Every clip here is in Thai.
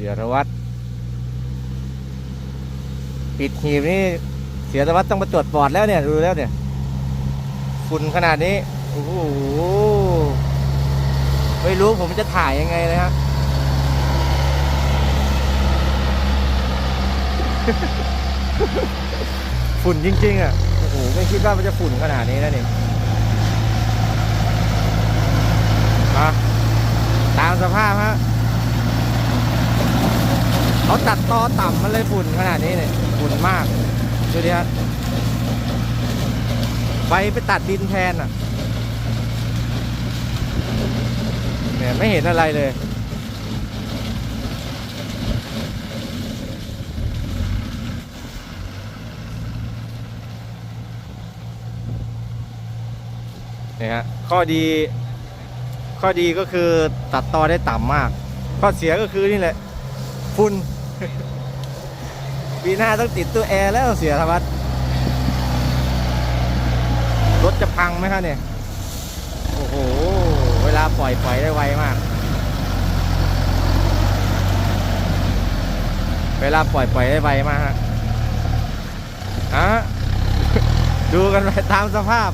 เสียรวัตรปิดหีบนี่เสียรวัตรต้องมาตรวจปอดแล้วเนี่ยดูแล้วเนี่ยฝุ่นขนาดนี้โอ้โหไม่รู้ผมจะถ่ายยังไงเลยฮะฝุ่นจริงๆอะโอ้โหไม่คิดว่ามันจะฝุ่นขนาดนี้นะนี่มาตามสภาพฮะ เขาตัดตอต่ำมันเลยฝุ่นขนาดนี้เนี่ยฝุ่นมากดูดิฮะไปไปตัดดินแทนอะเนี่ยไม่เห็นอะไรเลยเนี่ยฮะข้อดี ข้อดีก็คือตัดตอได้ต่ำมาก ข้อเสียก็คือนี่แหละฝุ่น ปีหน้าต้องติดตัวแอร์แล้วเสียธวัฒรถจะพังไหมครับเนี่ย โอ้โห เวลาปล่อยปล่อยได้ไวมาก เวลาปล่อยปล่อยได้ไวมากฮะฮะดูกันไปตามสภาพ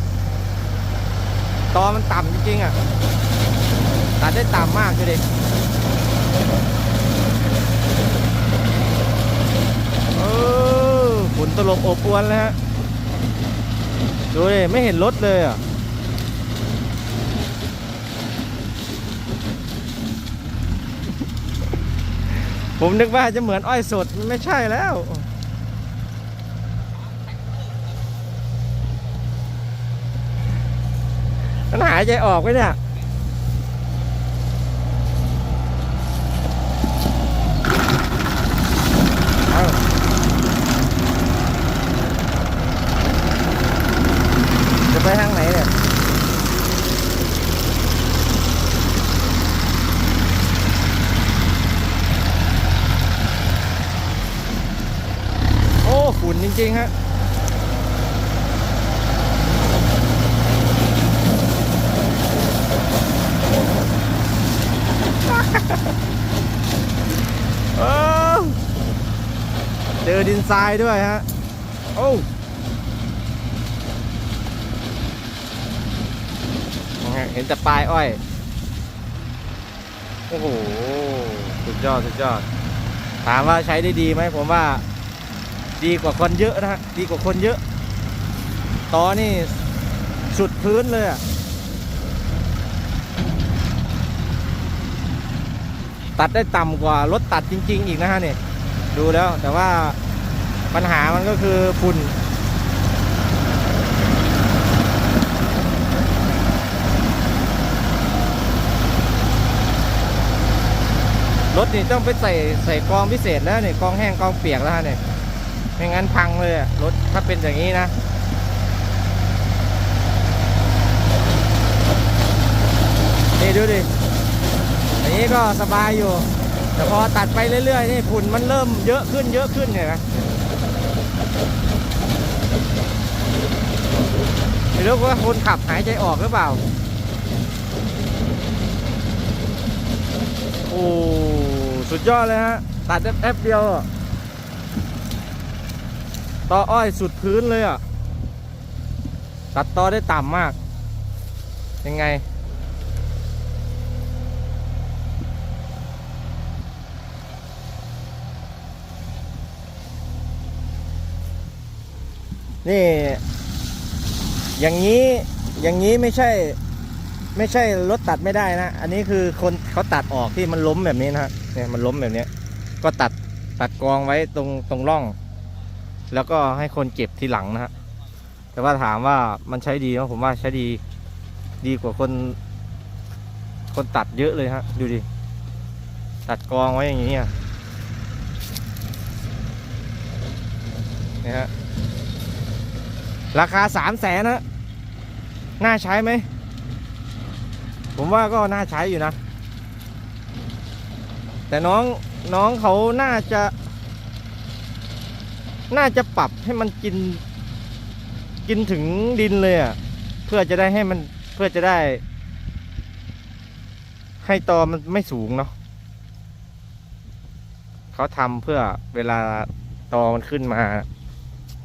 ตอมันต่ำจริงๆอะ ตัดได้ต่ำมากดูดิเออฝ นตลบอบอวนแล้วฮะดูดิไม่เห็นรถเลยอะผมนึกว่าจะเหมือนอ้อยสดไม่ใช่แล้ว มันหายใจออกไหมเนี่ย เอาจะ ไปทางไหนเนี่ยโอ้ฝุ่นจริงๆฮะเออเจอดินทรายด้วยฮะ โอ้ เห็นแต่ปลายอ้อย โอ้โห สุดยอด สุดยอด ถามว่าใช้ได้ดีไหม ผมว่า ดีกว่าคนเยอะนะฮะ ดีกว่าคนเยอะตอนี่สุดพื้นเลยอะตัดได้ต่ำกว่ารถตัดจริง ๆ อีกนะฮะเนี่ยดูแล้วแต่ว่าปัญหามันก็คือฝุ่น รถนี่ต้องไปใส่ใส่กองพิเศษแล้วเนี่ยกองแห้งกองเปียกแล้วฮะเนี่ยไม่งั้นพังเลยรถถ้าเป็นอย่างนี้นะนี่ดูดิอย่างนี้ก็สบายอยู่ แต่พอตัดไปเรื่อยๆนี่ฝุ่นมันเริ่มเยอะขึ้นเยอะขึ้นเนี่ยนะไม่รู้ว่าคนขับหายใจออกหรือเปล่า โอ้ สุดยอดเลยฮะ ตัดแป๊บเดียวต่ออ้อยสุดพื้นเลยอะ ตัดต่อได้ต่ำมาก ยังไง นี่ อย่างนี้ อย่างนี้ไม่ใช่ไม่ใช่รถตัดไม่ได้นะ อันนี้คือคนเขาตัดออกที่มันล้มแบบนี้นะฮะ เนี่ยมันล้มแบบนี้ก็ตัดตัดกองไว้ตรงตรงร่อง แล้วก็ให้คนเก็บทีหลังนะฮะแต่ว่าถามว่ามันใช้ดีไหมผมว่าใช้ดีดีกว่าคน คนตัดเยอะเลยฮะ ดูดิ ตัดกองไว้อย่างนี้อะเนี่ยฮะราคาสามแสนนะน่าใช้ไหม ผมว่าก็น่าใช้อยู่นะ แต่น้องน้องเขาน่าจะ น่าจะปรับให้มันกิน กินถึงดินเลยอะ่ะ เพื่อจะได้ให้มันเพื่อจะได้ ให้ตอมันไม่สูงเนาะเขาทำเพื่อเวลาตอมันขึ้นมา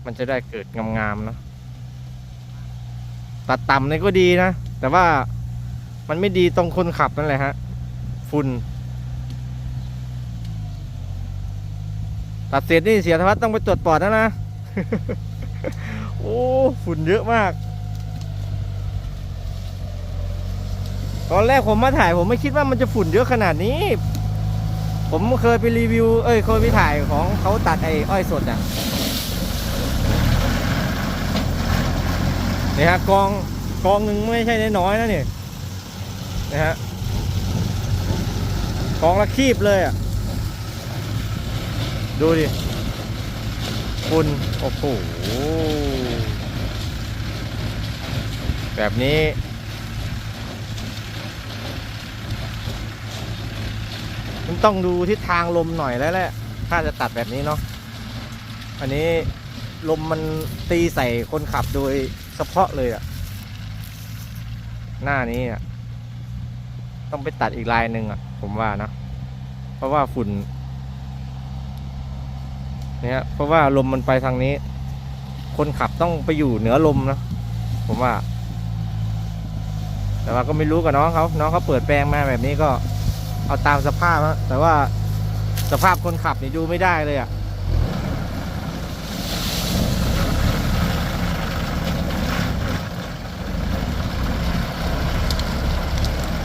มันจะได้เกิดงามๆเนาะตัดต่ำนี่ก็ดีนะ แต่ว่ามันไม่ดีตรงคนขับนั่นแหละฮะ ฝุ่น ตัดเสร็จนี่เสียธวัฒต้องไปตรวจปอดแล้วนะ โอ้ ฝุ่นเยอะมาก ตอนแรกผมมาถ่ายผมไม่คิดว่ามันจะฝุ่นเยอะขนาดนี้ ผมเคยไปรีวิว เอ้ย เคยไปถ่ายของเขาตัดไอ้อ้อยสดอะนี่ฮะกองกองหนึ่งไม่ใช่น้อยๆนะเนี่ยนะฮะกองละคีบเลยอะ ดูดิ คุณ โอ้โห แบบนี้ มันต้องดูทิศทางลมหน่อยแล้วแหละ ถ้าจะตัดแบบนี้เนาะ อันนี้ลมมันตีใส่คนขับโดยเฉพาะเลยอะหน้านี้อะต้องไปตัดอีกลายหนึ่งอะผมว่านะ เพราะว่าฝุ่น เนี่ยเพราะว่าลมมันไปทางนี้ คนขับต้องไปอยู่เหนือลมนะผมว่า แต่ว่าก็ไม่รู้กับน้องเขาน้องเขาเปิดแปลงมาแบบนี้ก็เอาตามสภาพนะแต่ว่าสภาพคนขับนี่ดูไม่ได้เลยอะ่ะ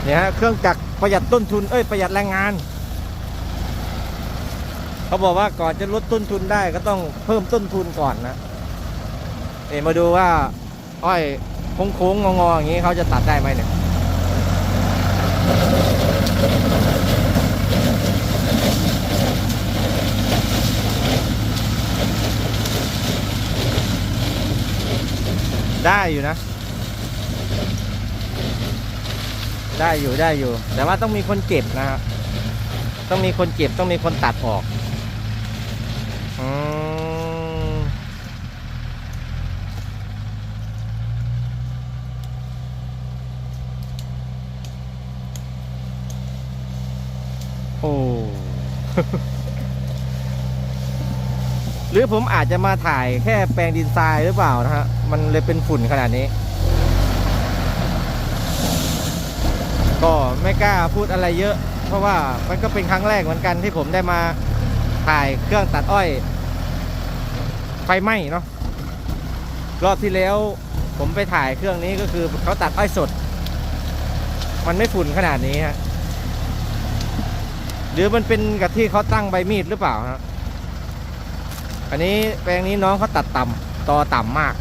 เนี่ยฮะเครื่องจักรประหยัดต้นทุนเอ้ยประหยัดแรงงาน เขาบอกว่าก่อนจะลดต้นทุนได้ก็ต้องเพิ่มต้นทุนก่อนนะเอ็มาดูว่า อ้อยโค้งๆงอๆอย่างนี้เขาจะตัดได้ไหมเนี่ยได้อยู่นะ ได้อยู่ได้อยู่ แต่ว่าต้องมีคนเก็บนะครับต้องมีคนเก็บต้องมีคนตัดออก โอ้ หรือผมอาจจะมาถ่ายแค่แปลงดินทรายหรือเปล่านะฮะ มันเลยเป็นฝุ่นขนาดนี้ ก็ไม่กล้าพูดอะไรเยอะ เพราะว่ามันก็เป็นครั้งแรกเหมือนกันที่ผมได้มาถ่ายเครื่องตัดอ้อย ไฟไหม้เนาะรอบที่แล้วผมไปถ่ายเครื่องนี้ก็คือเขาตัดอ้อยสด มันไม่ฝุ่นขนาดนี้ฮะหรือมันเป็นกับที่เขาตั้งใบมีดหรือเปล่าฮะอันนี้แปลงนี้น้องเขาตัดต่ำตอต่ำมาก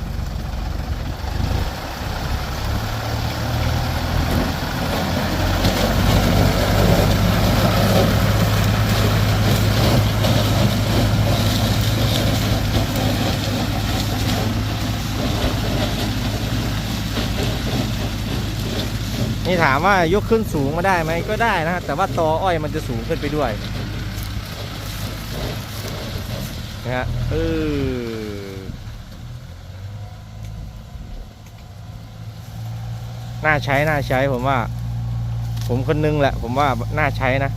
นี่ถามว่ายกขึ้นสูงมาได้ไหมก็ได้นะแต่ว่าตออ้อยมันจะสูงขึ้นไปด้วยนะฮะเออน่าใช้น่าใช้ผมว่า ผมคนนึงแหละ ผมว่าน่าใช้นะ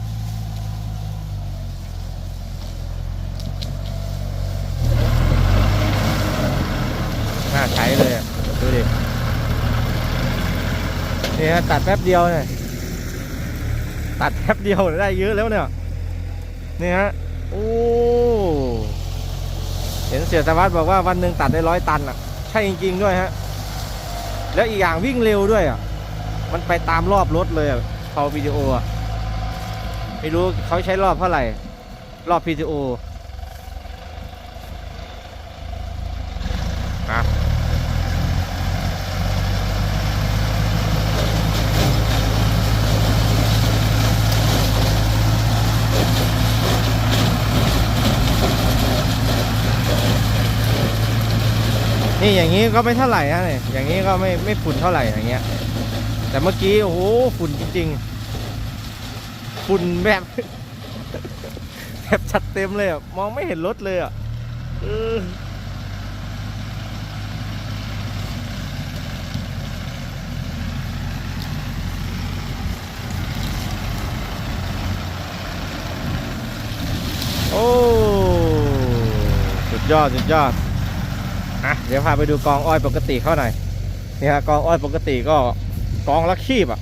น่าใช้เลยอะดูดิ นี่ฮะตัดแป๊บเดียวเนี่ยตัดแป๊บเดียวได้เยอะแล้วเนี่ยนี่ฮะโอ้เห็นเสียสวัสดิ์บอกว่าวันหนึ่งตัดได้ร้อยตันอะ ใช่จริงๆด้วยฮะแล้วอีกอย่างวิ่งเร็วด้วยอะมันไปตามรอบรถเลยอะเผาวิดีโออะไม่รู้เขาใช้รอบเท่าไหร่ รอบวิดีโอ นี่อย่างนี้ก็ไม่เท่าไหร่นะเนี่ยอย่างนี้ก็ไม่ไม่ฝุ่นเท่าไหร่อย่างเงี้ย แต่เมื่อกี้โอ้โหฝุ่นจริงๆฝุ่นแบบแบบชัดเต็มเลยอะมองไม่เห็นรถเลยอะเออโอ้ สุดยอด สุดยอด เดี๋ยวพาไปดูกองอ้อยปกติเข้าหน่อยนี่ฮะกองอ้อยปกติก็กองละคีบอะ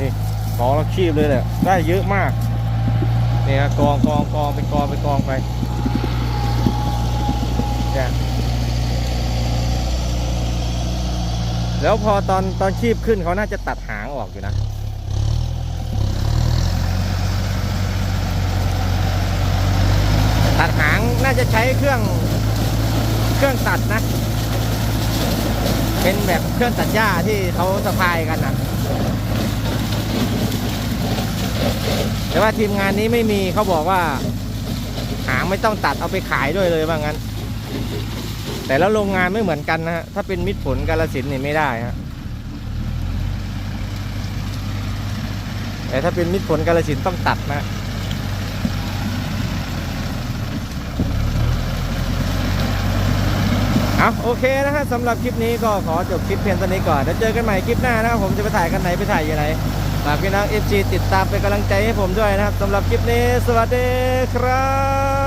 นี่กองละคีบเลยเนี่ยได้เยอะมากนี่ฮะกองกองกองไปกองไปกองไปเนี่ยแล้วพอตอนตอนคีบขึ้นเขาน่าจะตัดหางออกอยู่นะตัดหางน่าจะใช้เครื่อง เครื่องตัดนะ เป็นแบบเครื่องตัดหญ้าที่เขาสะพายกันนะแต่ว่าทีมงานนี้ไม่มีเขาบอกว่า หางไม่ต้องตัดเอาไปขายด้วยเลยว่างั้น แต่แล้วโรงงานไม่เหมือนกันนะฮะถ้าเป็นมิตรผลกาลสินนี่ไม่ได้ฮะแต่ถ้าเป็นมิตรผลกาลสินต้องตัดนะ เอาโอเคนะฮะสำหรับคลิปนี้ก็ขอจบคลิปเพียงเท่านี้ก่อนแล้วเจอกันใหม่คลิปหน้านะครับผมจะไปถ่ายกันไหนไปถ่ายอยู่ไหนฝากพี่น้องเอฟซีติดตามเป็นกำลังใจให้ผมด้วยนะครับสำหรับคลิปนี้ สวัสดีครับ